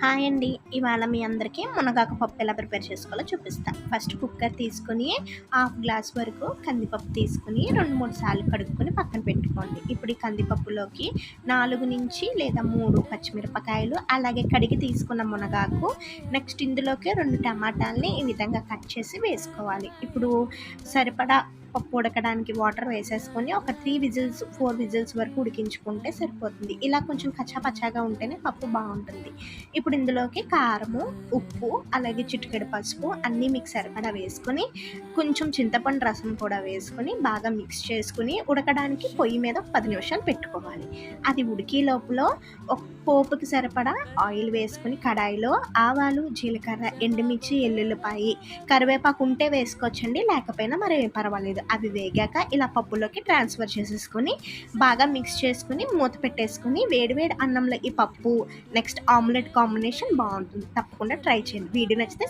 Hi అండి. ఇవాళ మీ అందరికీ మునగాకు పప్పు ఎలా ప్రిపేర్ చేసుకోవాలో చూపిస్తాను ఫస్ట్ కుక్కర్ తీసుకుని హాఫ్ గ్లాస్ వరకు కందిపప్పు తీసుకుని రెండు మూడు సార్లు కడుక్కొని పక్కన పెట్టుకోండి. ఇప్పుడు ఈ కందిపప్పులోకి నాలుగు నుంచి లేదా మూడు పచ్చిమిరపకాయలు అలాగే కడిగి తీసుకున్న మునగాకు నెక్స్ట్ ఇందులోకి రెండు టమాటాలని ఈ విధంగా కట్ చేసి వేసుకోవాలి. ఇప్పుడు సరిపడా పప్పు ఉడకడానికి వాటర్ వేసేసుకొని ఒక త్రీ విజిల్స్ ఫోర్ విజిల్స్ వరకు ఉడికించుకుంటే సరిపోతుంది. ఇలా కొంచెం కచ్చాపచ్చాగా ఉంటేనే పప్పు బాగుంటుంది. ఇప్పుడు ఇందులోకి కారము ఉప్పు అలాగే చిటికెడు పసుపు అన్నీ మీకు సరిపడా వేసుకొని కొంచెం చింతపండు రసం కూడా వేసుకొని బాగా మిక్స్ చేసుకుని ఉడకడానికి పొయ్యి మీద ఒక పది నిమిషాలు పెట్టుకోవాలి. అది ఉడికే లోపల ఒక పోపుకి సరిపడా ఆయిల్ వేసుకుని కడాయిలో ఆవాలు జీలకర్ర ఎండుమిర్చి ఎల్లుల్లిపాయి కరివేపాకు ఉంటే వేసుకోవచ్చండి లేకపోయినా మరి పర్వాలేదు. అవి వేగాక ఇలా పప్పులోకి ట్రాన్స్ఫర్ చేసేసుకొని బాగా మిక్స్ చేసుకుని మూత పెట్టేసుకుని వేడివేడి అన్నంలో ఈ పప్పు నెక్స్ట్ ఆమ్లెట్ కాంబినేషన్ బాగుంటుంది. తప్పకుండా ట్రై చేయండి. వీడియో నచ్చితే